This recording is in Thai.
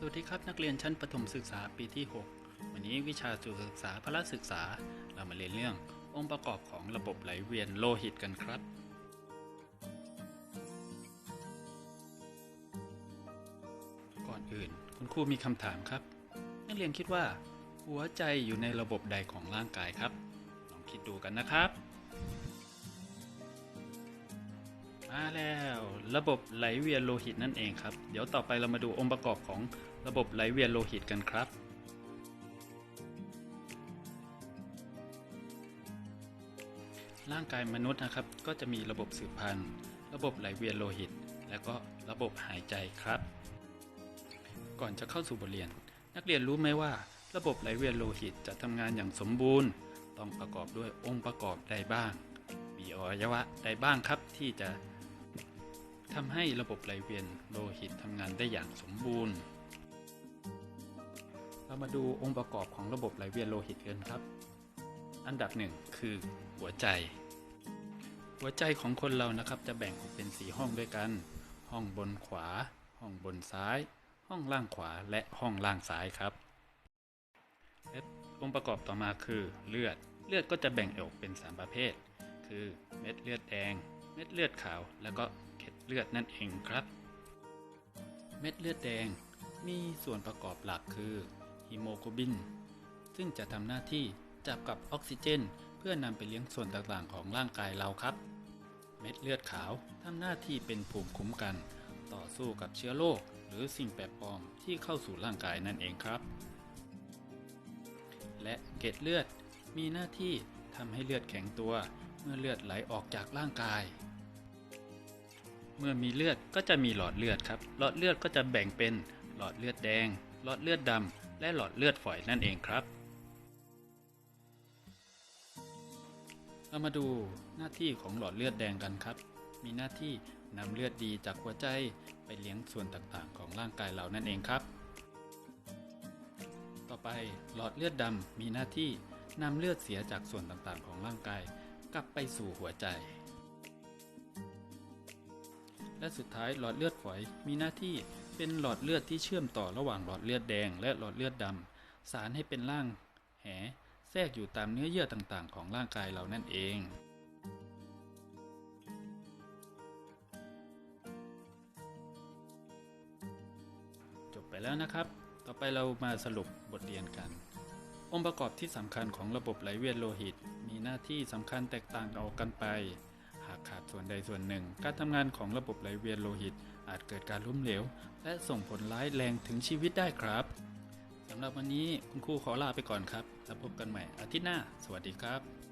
สวัสดีครับนักเรียนชั้นประถมศึกษาปีที่ 6 วันนี้วิชาสุขศึกษาพละศึกษาเรามาเรียนเรื่อง องค์ประกอบของระบบไหลเวียนโลหิตกันครับ ก่อนอื่นคุณครูมีคำถามครับ นักเรียนคิดว่า หัวใจอยู่ในระบบใดของร่างกายครับ ลองคิดดูกันนะครับ มาแล้วระบบไหลเวียนโลหิตนั่นเองครับ เดี๋ยวต่อไปเรามาดูองค์ประกอบของระบบไหลเวียนโลหิตกันครับ ร่างกายมนุษย์นะครับ ก็จะมีระบบสืบพันธุ์ ระบบไหลเวียนโลหิต และก็ระบบหายใจครับ ก่อนจะเข้าสู่บทเรียน นักเรียนรู้ไหมว่า ระบบไหลเวียนโลหิตจะทำงานอย่างสมบูรณ์ ต้องประกอบด้วยองค์ประกอบใดบ้าง มีอวัยวะใดบ้างครับที่จะ ทำให้ระบบไหลเวียนโลหิตทำงานได้อย่างสมบูรณ์ เรามาดูองค์ประกอบของระบบไหลเวียนโลหิตกันครับ อันดับหนึ่งคือหัวใจ หัวใจของคนเรานะครับจะแบ่งออกเป็นสีห้องด้วยกัน ห้องบนขวา ห้องบนซ้าย ห้องล่างขวาและห้องล่างซ้ายครับและองค์ประกอบต่อมาคือเลือด เลือดก็จะแบ่งออกเป็น 3 ประเภท คือเม็ดเลือดแดง เม็ดเลือดขาว แล้วก็ เลือดนั่นเองครับ เม็ดเลือดแดงมีส่วนประกอบหลักคือฮีโมโกลบิน ซึ่งจะทำหน้าที่จับกับออกซิเจน เพื่อนำไปเลี้ยงส่วนต่างๆของร่างกายเราครับ เม็ดเลือดขาวทำหน้าที่เป็นภูมิคุ้มกัน ต่อสู้กับเชื้อโรคหรือสิ่งแปลกปลอมที่เข้าสู่ร่างกายนั่นเองครับ และเกล็ดเลือดมีหน้าที่ทำให้เลือดแข็งตัว เมื่อเลือดไหลออกจากร่างกาย เมื่อมีเลือดก็จะมีหลอดเลือดครับ หลอดเลือดก็จะแบ่งเป็นหลอดเลือดแดง หลอดเลือดดำ และหลอดเลือดฝอยนั่นเองครับ เรามาดูหน้าที่ของหลอดเลือดแดงกันครับ มีหน้าที่นำเลือดดีจากหัวใจไปเลี้ยงส่วนต่างๆ ของร่างกายเรานั่นเองครับ ต่อไปหลอดเลือดดำมีหน้าที่นำเลือดเสียจากส่วนต่างๆ ของร่างกาย กลับไปสู่หัวใจ และสุดท้ายหลอดเลือดฝอยมีหน้าที่เป็นหลอดเลือดที่เชื่อมต่อระหว่างหลอดเลือดแดงและหลอดเลือดดำสารให้เป็นร่างแหแทรกอยู่ตามเนื้อเยื่อต่างๆ ของร่างกายเรานั่นเอง จบไปแล้วนะครับ ต่อไปเรามาสรุปบทเรียนกัน องค์ประกอบที่สำคัญของระบบไหลเวียนโลหิต มีหน้าที่สำคัญแตกต่างออกกันไป ขาดส่วนใดส่วนหนึ่ง การทำงานของระบบไหลเวียนโลหิต อาจเกิดการล้มเหลว และส่งผลร้ายแรงถึงชีวิตได้ครับสำหรับวันนี้คุณครูขอลาไปก่อนครับ แล้วพบกันใหม่อาทิตย์หน้า สวัสดีครับ